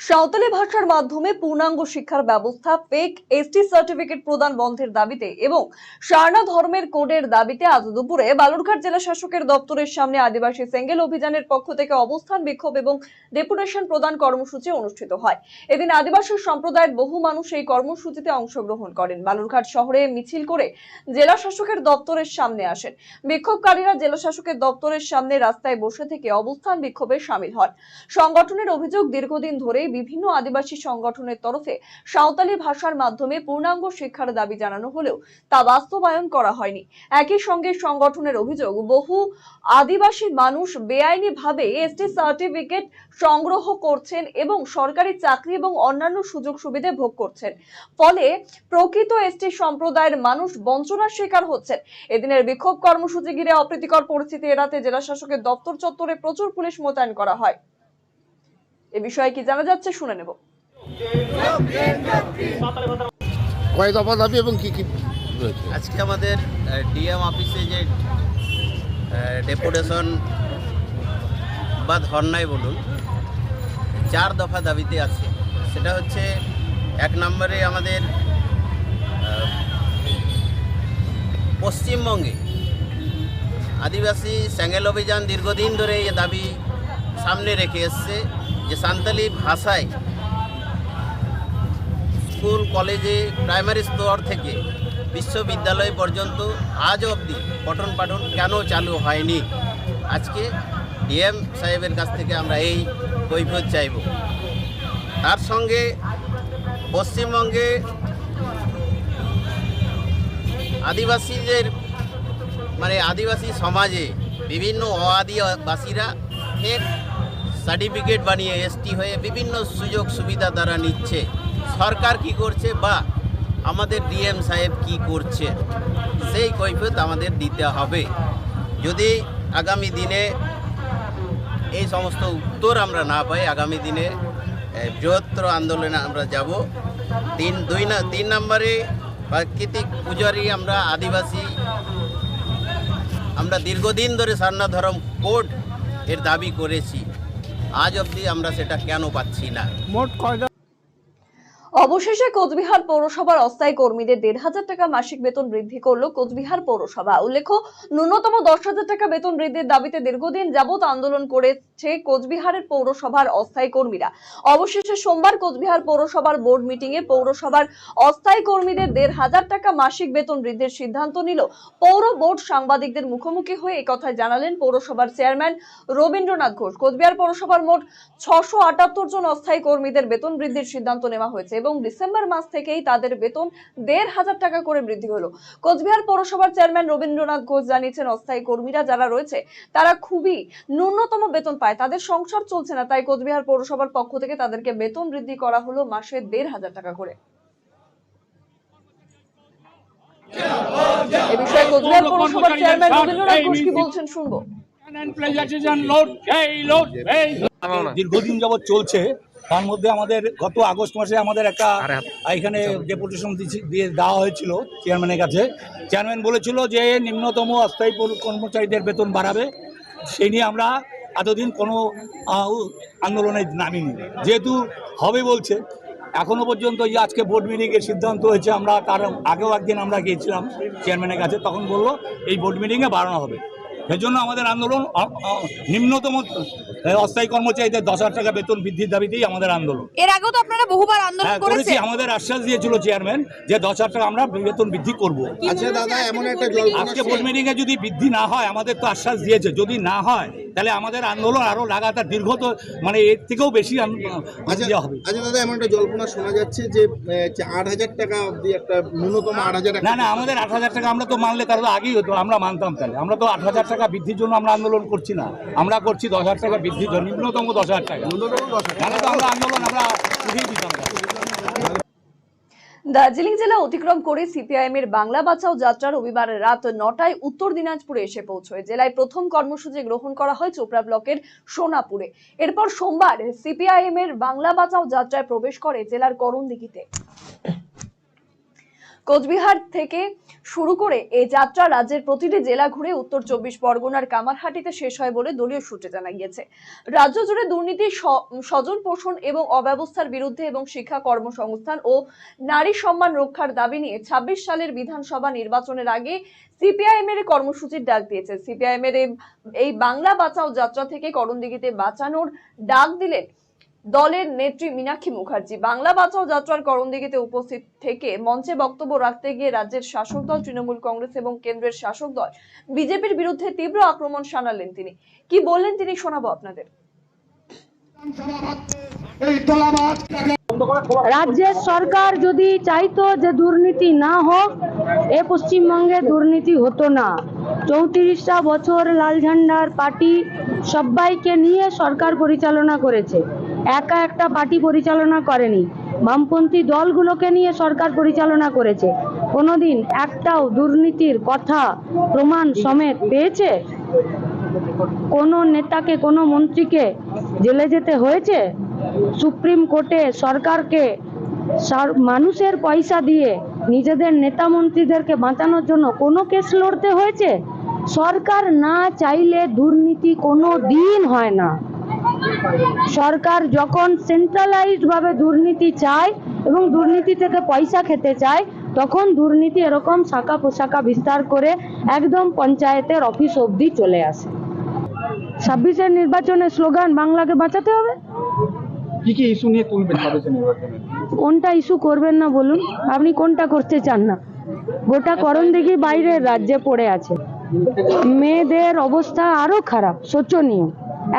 সাঁওতালি ভাষার মাধ্যমে পূর্ণাঙ্গ শিক্ষার ব্যবস্থা ফেক এসটি সার্টিফিকেট প্রদান বন্ধের দাবিতে এবং সারনা ধর্মের কোডের দাবিতে আজ দুপুরে বালুরঘাট জেলা শাসকের দপ্তরের সামনে আদিবাসী সেঙ্গেল অভিযানের পক্ষ থেকে অবস্থান বিক্ষোভ এবং ডেপুটেশন প্রদান কর্মসূচি অনুষ্ঠিত হয়। এদিন আদিবাসী সম্প্রদায়ের বহু মানুষ এই কর্মসূচিতে অংশগ্রহণ করেন। বালুরঘাট শহরে মিছিল করে জেলা শাসকের দপ্তরের সামনে আসেন। বিক্ষোভকারীরা জেলা শাসকের দপ্তরের সামনে রাস্তায় বসে থেকে অবস্থান বিক্ষোভে সামিল হন। সংগঠনের অভিযোগ দীর্ঘদিন ধরেই বিভিন্ন আদিবাসী সংগঠনের তরফে সাঁওতালি ভাষার মাধ্যমে পূর্ণাঙ্গ শিক্ষার দাবি জানানো হলেও তা বাস্তবায়ন করা হয়নি। একই সঙ্গে সংগঠনের অভিযোগ, বহু আদিবাসী মানুষ বেআইনিভাবে এসটি সার্টিফিকেট সংগ্রহ করছেন এবং সরকারি চাকরি এবং অন্যান্য সুযোগ সুবিধা ভোগ করছেন। ফলে প্রকৃত এসটি সম্প্রদায়ের মানুষ বঞ্চনার শিকার হচ্ছেন। এদিনের বিক্ষোভ কর্মসূচি ঘিরে অপ্রীতিকর পরিস্থিতি এড়াতে জেলা শাসকের দপ্তর চত্বরে প্রচুর পুলিশ মোতায়েন করা হয়। এ বিষয়ে কি জানা যাচ্ছে শুনে নেব। কয় দফা দাবি এবং কি কি রয়েছে? আজকে আমাদের ডিএম অফিসে যে ডেপুটেশন বা ধর্নায় বলুন চার দফা দাবিতে আছে। সেটা হচ্ছে এক নম্বরে আমাদের পশ্চিমবঙ্গে আদিবাসী স্যাঙ্গেল অভিযান দীর্ঘদিন ধরে এই দাবি সামনে রেখে এসছে। যে সান্তালি ভাষায় স্কুল, কলেজে, প্রাইমারি স্তর থেকে বিশ্ববিদ্যালয় পর্যন্ত আজ অবধি পঠন পাঠন কেন চালু হয়নি? আজকে ডিএম সাহেবের কাছ থেকে আমরা এই কৈফত চাইব। তার সঙ্গে পশ্চিমবঙ্গে আদিবাসীদের মানে আদিবাসী সমাজে বিভিন্ন অআদিবাসীরা ফেক সার্টিফিকেট বানিয়ে এসটি হয়ে বিভিন্ন সুযোগ সুবিধা তারা নিচ্ছে। সরকার কি করছে বা আমাদের ডিএম সাহেব কি করছে, সেই কৈফিয়ত আমাদের দিতে হবে। যদি আগামী দিনে এই সমস্ত উত্তর আমরা না পাই, আগামী দিনে বৃহত্তর আন্দোলনে আমরা যাব। তিন, দুই না, তিন নম্বরে প্রাকৃতিক পূজারি আমরা আদিবাসী, আমরা দীর্ঘদিন ধরে সারনা ধরম কোড এর দাবি করেছি। আজ অবধি আমরা সেটা কেন পাচ্ছি না? মোট কয় অবশেষে কোচবিহার পৌরসভার অস্থায়ী কর্মীদের দেড় হাজার টাকা মাসিক বেতন বৃদ্ধি করল কোচবিহার পৌরসভা। উল্লেখ্য, ন্যূনতম দশ হাজার টাকা বেতন বৃদ্ধির দাবিতে দীর্ঘদিন যাবত আন্দোলন করেছে কোচবিহারের পৌরসভার অস্থায়ী কর্মীরা। অবশেষে সোমবার কোচবিহার পৌরসভার বোর্ড মিটিং এ পৌরসভার অস্থায়ী কর্মীদের দেড় হাজার টাকা মাসিক বেতন বৃদ্ধির সিদ্ধান্ত নিল পৌর বোর্ড সাংবাদিকদের মুখোমুখি হয়ে একথা জানালেন পৌরসভার চেয়ারম্যান রবীন্দ্রনাথ ঘোষ। কোচবিহার পৌরসভার মোট ছশো জন অস্থায়ী কর্মীদের বেতন বৃদ্ধির সিদ্ধান্ত নেওয়া হয়েছে। এবং ডিসেম্বর মাস থেকেই তাদের বেতন দেড় হাজার টাকা করে বৃদ্ধি হলো। কোচবিহার পৌরসভার চেয়ারম্যান রবীন্দ্রনাথ ঘোষ জানিয়েছেন অস্থায়ী কর্মীরা যারা রয়েছে তারা খুবই ন্যূনতম বেতন পায়। তাদের সংসার চলছে না তাই কোচবিহার পৌরসভার পক্ষ থেকে তাদেরকে বেতন বৃদ্ধি করা হলো মাসে দেড় হাজার টাকা করে। এ বিষয়ে কোচবিহার পৌরসভার চেয়ারম্যান রবীন্দ্রনাথ ঘোষ কি বলছেন শুনব. দীর্ঘদিন যাবৎ চলছে তার মধ্যে আমাদের গত আগস্ট মাসে আমাদের একটা এখানে ডেপুটেশন দিয়ে দেওয়া হয়েছিল চেয়ারম্যানের কাছে চেয়ারম্যান বলেছিল যে নিম্নতম অস্থায়ী কর্মচারীদের বেতন বাড়াবে। সেই নিয়ে আমরা এতদিন কোনো আন্দোলনে নামিনি। যেহেতু হবে বলছে এখনও পর্যন্ত এই আজকে বোর্ড মিটিংয়ের সিদ্ধান্ত হয়েছে আমরা তার আগেও একদিন আমরা গিয়েছিলাম চেয়ারম্যানের কাছে তখন বলল এই বোর্ড মিটিংয়ে বাড়ানো হবে। সেজন্য আমাদের আন্দোলন নিম্নতম অস্থায়ী কর্মচারীদের দশ হাজার টাকা বেতন বৃদ্ধির দাবিতেই আমাদের আন্দোলন। এর আগেও তো আপনারা বহুবার আন্দোলন হ্যাঁ করেছি। আমাদের আশ্বাস দিয়েছিল চেয়ারম্যান যে দশ হাজার টাকা আমরা বেতন বৃদ্ধি করব। আচ্ছা দাদা এমন একটা আজকে বোর্ড মিটিং এ যদি বৃদ্ধি না হয় আমাদের তো আশ্বাস দিয়েছে। যদি না হয় তাহলে আমাদের আন্দোলন আরও লাগাতার দীর্ঘ তো মানে এর থেকেও বেশি আচ্ছা হবে। আচ্ছা দাদা এমন একটা জল্পনা শোনা যাচ্ছে যে আট হাজার টাকা অব্দি একটা ন্যূনতম আট হাজার না না আমাদের আট হাজার টাকা আমরা তো মানলে তাহলে তো আগেই হতো আমরা মানতাম তাহলে। আমরা তো আট হাজার টাকা বৃদ্ধির জন্য আমরা আন্দোলন করছি না। আমরা করছি দশ হাজার টাকা বৃদ্ধির জন্য নিম্নতম দশ হাজার টাকা। নাহলে তো আমরা আন্দোলন আমরা উঠিয়ে দিতাম। দার্জিলিং জেলা অতিক্রম করে সিপিআইএম এর বাংলা বাঁচাও যাত্রা রবিবার রাত নটায় উত্তর দিনাজপুরে এসে পৌঁছয়। জেলায় প্রথম কর্মসূচি গ্রহণ করা হয় চোপড়া ব্লকের সোনাপুরে। এরপর সোমবার সিপিআইএম এর বাংলা বাঁচাও যাত্রায় প্রবেশ করে জেলার করণদিঘিতে কোচবিহার থেকে শুরু করে এই যাত্রা রাজ্যের প্রতিটি জেলা ঘুরে উত্তর চব্বিশ পরগনার কামারহাটিতে শেষ হয় বলে দলীয় সূত্রে জানা গিয়েছে। রাজ্য জুড়ে দুর্নীতি স্বজন পোষণ এবং অব্যবস্থার বিরুদ্ধে এবং শিক্ষা কর্মসংস্থান ও নারী সম্মান রক্ষার দাবি নিয়ে ছাব্বিশ সালের বিধানসভা নির্বাচনের আগে সিপিআইএম এর কর্মসূচির ডাক দিয়েছে। সিপিআইএম এর এই- এই বাংলা বাঁচাও যাত্রা থেকে করণদিঘিতে বাঁচানোর ডাক দিলেন দলের নেত্রী মীনাক্ষী মুখার্জি। বাংলা বাঁচাও যাত্রার করণদিঘিতে উপস্থিত থেকে মঞ্চে বক্তব্য রাখতে গিয়ে রাজ্যের শাসক দল, তৃণমূল কংগ্রেস এবং কেন্দ্রের শাসক দল, বিজেপির বিরুদ্ধে তীব্র আক্রমণ শানালেন তিনি। কি বললেন তিনি শোনাবো আপনাদের। রাজ্যের সরকার যদি চাইতো যে দুর্নীতি না হোক, এ পশ্চিমবঙ্গে দুর্নীতি হতো না। চৌত্রিশটা বছর লাল ঝান্ডার পার্টি সবাইকে নিয়ে সরকার পরিচালনা করেছে। একা একটা পার্টি পরিচালনা করেনি। বামপন্থী দলগুলোকে নিয়ে সরকার পরিচালনা করেছে। কোনোদিন একটাও দুর্নীতির কথা, প্রমাণ সমেত পেয়েছে? কোনো নেতাকে, কোনো মন্ত্রীকে জেলে যেতে হয়েছে? সুপ্রিম কোর্টে সরকারকে সর- মানুষের পয়সা দিয়ে নিজেদের নেতা মন্ত্রীদেরকে বাঁচানোর জন্য কোনো কেস লড়তে হয়েছে? সরকার না চাইলে দুর্নীতি কোনো দিন হয় না। সরকার যখন সেন্ট্রালাইজড ভাবে দুর্নীতি চায় এবং দুর্নীতি থেকে পয়সা খেতে চায় তখন দুর্নীতি এরকম শাখা পোশাখা বিস্তার করে একদম পঞ্চায়েতের অফিস অবধি চলে আসে। ছাব্বিশের নির্বাচনের স্লোগান বাংলাকে বাঁচাতে হবে। কি কি ইস্যু নিয়ে তুলবেন কোনটা ইস্যু করবেন না বলুন আপনি কোনটা করতে চান না। গোটা করণ দেখি বাইরের রাজ্যে পড়ে আছে। মেয়েদের অবস্থা আরও খারাপ শোচনীয়।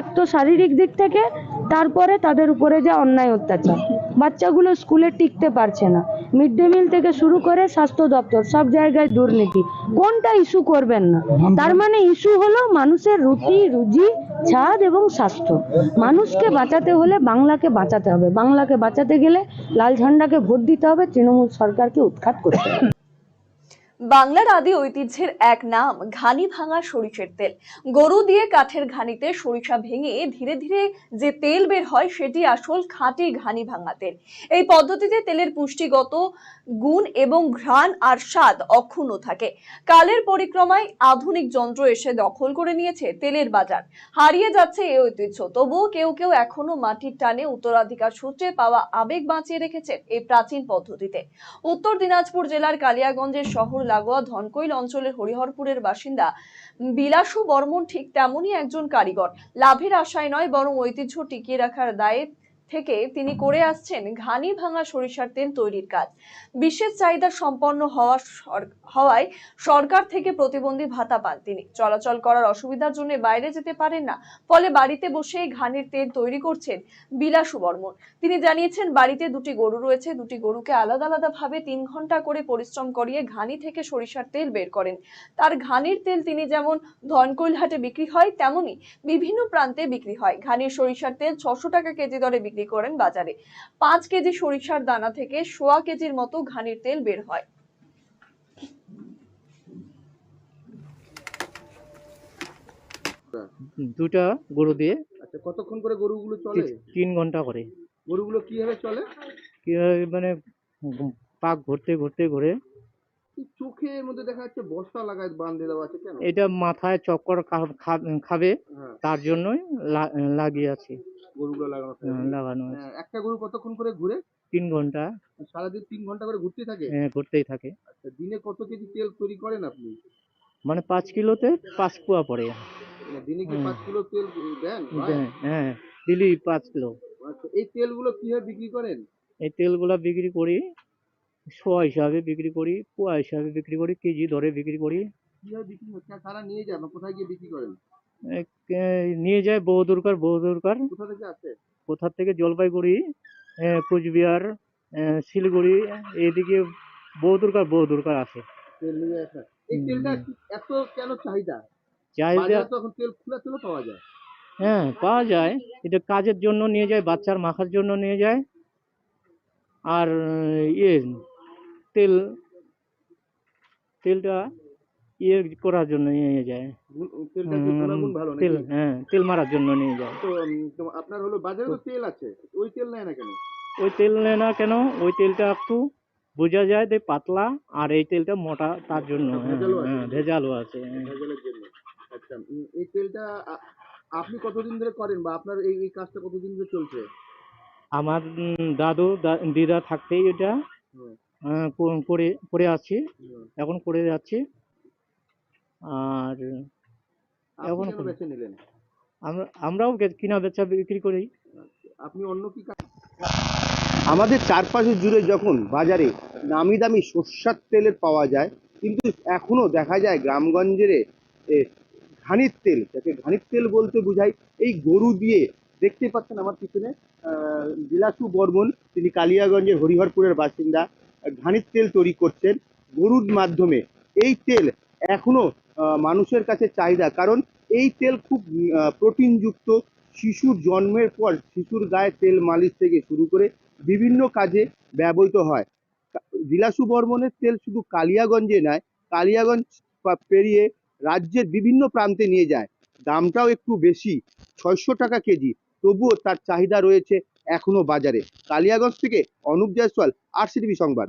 এক তো শারীরিক দিক থেকে, তারপরে তাদের উপরে যা অন্যায় অত্যাচার। বাচ্চাগুলো স্কুলে টিকতে পারছে না। মিড ডে মিল থেকে শুরু করে স্বাস্থ্য দপ্তর, সব জায়গায় দুর্নীতি। কোনটা ইস্যু করবেন না? তার মানে ইস্যু হলো মানুষের রুটি, রুজি ছাদ এবং স্বাস্থ্য। মানুষকে বাঁচাতে হলে বাংলাকে বাঁচাতে হবে। বাংলাকে বাঁচাতে গেলে লাল ঝান্ডাকে ভোট দিতে হবে, তৃণমূল সরকারকে উৎখাত করতে হবে। বাংলার আদি ঐতিহ্যের এক নাম, ঘানি ভাঙা সরিষের তেল। গরু দিয়ে কাঠের ঘানিতে সরিষা ভেঙে ধীরে ধীরে যে তেল বের হয়, সেটি আসল খাঁটি ঘানি ভাঙা তেল। এই পদ্ধতিতে তেলের পুষ্টিগত গুণ এবং ঘ্রাণ আর স্বাদ অক্ষুণ্ণ থাকে। কালের পরিক্রমায় আধুনিক যন্ত্র এসে দখল করে নিয়েছে তেলের বাজার। হারিয়ে যাচ্ছে এই ঐতিহ্য। তবুও কেউ কেউ এখনও মাটির টানে উত্তরাধিকার সূত্রে পাওয়া আবেগ বাঁচিয়ে রেখেছেন এই প্রাচীন পদ্ধতিতে। উত্তর দিনাজপুর জেলার কালিয়াগঞ্জের শহর লাগোয়া ধনকৈল অঞ্চলের হরিহরপুরের বাসিন্দা বিলাসু বর্মন ঠিক তেমনই একজন কারিগর। লাভের আশায় নয়, বরং ঐতিহ্য টিকিয়ে রাখার দায়ে থেকে তিনি করে আসছেন ঘানি ভাঙা সরিষার তেল তৈরির কাজ। বিশেষ চাহিদা সম্পন্ন হওয়া হওয়ায় সরকার থেকে প্রতিবন্ধী ভাতা পান তিনি। চলাচল করার অসুবিধার জন্য বাইরে যেতে পারেন না, ফলে বাড়িতে বসে ঘানির তেল তৈরি করছেন বিলাসু বর্মন তিনি জানিয়েছেন, বাড়িতে দুটি গরু রয়েছে, দুটি গরুকে আলাদা আলাদা ভাবে তিন ঘণ্টা করে পরিশ্রম করিয়ে ঘানি থেকে সরিষার তেল বের করেন। তার ঘানির তেল তিনি যেমন ধনকৈল হাটে বিক্রি হয়, তেমনি বিভিন্ন প্রান্তে বিক্রি হয়। ঘানির সরিষার তেল ছশো টাকা কেজি দরে বিক্রি করেন বাজারে। পাঁচ কেজি সরিষার দানা থেকে সোয়া কেজির মতো ঘানির তেল বের হয়। দুটা গরু দিয়ে আচ্ছা কতক্ষণ করে গরুগুলো চলে? তিন ঘণ্টা করে। গরুগুলো কীভাবে চলে? কীভাবে মানে পাক ঘুরতে ঘুরতে ঘুরে চোখের মধ্যে দেখা যাচ্ছে বস্তা লাগায় বাঁধে দেওয়া আছে কেন? এটা মাথায় চক্কর খাবে হ্যাঁ। তার জন্যই লা- লাগিয়ে আছে। গরুগুলো লাগানো লাগানো আছে। হ্যাঁ, একটা গরু কতক্ষণ করে ঘুরে? তিন ঘণ্টা। সারাদিন তিন ঘণ্টা করে ঘুরতে থাকে? হ্যাঁ, ঘুরতেই থাকে। আচ্ছা দিনে কত কেজি তেল তৈরি করেন আপনি? মানে পাঁচ কিলোতে পাঁচ কুয়া পড়ে। মানে দিনে কি পাঁচ কিলো তেল দেন? হ্যাঁ, দিলি পাঁচ কিলো। আচ্ছা এই তেলগুলো কীভাবে বিক্রি করেন? এই তেলগুলা বিক্রি করি শোয়া হিসাবে বিক্রি করি পোয়া হিসাবে বিক্রি করি কেজি ধরে বিক্রি করি। কীভাবে বিক্রি হচ্ছে? কারা নিয়ে যান কোথায় গিয়ে বিক্রি করেন? নিয়ে যায় বহু দরকার বহু দরকার কোথা থেকে? জলপাইগুড়ি কোচবিহার শিলিগুড়ি এইদিকে বহু দূরকার বহু দূরকার আসে। এত কেন চাহিদা? চাহিদা তেল খোলা তেলও পাওয়া যায়। হ্যাঁ পাওয়া যায়। এটা কাজের জন্য নিয়ে যায় বাচ্চার মাখার জন্য নিয়ে যায়। আর ইয়ে তেল তেলটা ইয়ে করার জন্য নিয়ে যায়। ভালো তেল হ্যাঁ তেল মারার জন্য নিয়ে যায়। তো আপনার হলো বাজারে তো তেল আছে ওই তেল নেয় না কেন? ওই তেল নেয় না কেন? ওই তেলটা একটু বোঝা যায় যে পাতলা আর এই তেলটা মোটা তার জন্য হ্যাঁ, ভেজালও আছে। হ্যাঁ ভেজালও আছে হ্যাঁ। জন্য। আচ্ছা এই তেলটা আপনি কতদিন ধরে করেন বা আপনার এই এই কাজটা কতদিন ধরে চলছে? আমার দাদু দিদা থাকতেই এটা করে করে আছি এখন করে যাচ্ছি। আর এখন বেছে নিলেন? আমরা আমরাও কিনা বেচা বিক্রি করি। আপনি অন্য কি কাজ আমাদের চারপাশে জুড়ে যখন বাজারে নামি দামি সর্ষার তেলের পাওয়া যায় কিন্তু এখনও দেখা যায় গ্রামগঞ্জের ঘানির তেল যাকে ঘানির তেল বলতে বোঝায় এই গরু দিয়ে দেখতে পাচ্ছেন আমার পিছনে বিলাসু বর্মন তিনি কালিয়াগঞ্জের হরিহরপুরের বাসিন্দা ঘানির তেল তৈরি করছেন গরুর মাধ্যমে। এই তেল এখনও মানুষের কাছে চাহিদা। কারণ এই তেল খুব প্রোটিনযুক্ত, শিশুর জন্মের পর শিশুর গায়ে তেল মালিশ থেকে শুরু করে বিভিন্ন কাজে ব্যবহৃত হয়। বিলাসু বর্মনের তেল শুধু কালিয়াগঞ্জে নয়, কালিয়াগঞ্জ পেরিয়ে রাজ্যের বিভিন্ন প্রান্তে নিয়ে যায়। দামটাও একটু বেশি, ছয়শো টাকা কেজি। তবুও তার চাহিদা রয়েছে এখনও বাজারে। কালিয়াগঞ্জ থেকে অনুপ জয়সওয়াল, আর সংবাদ।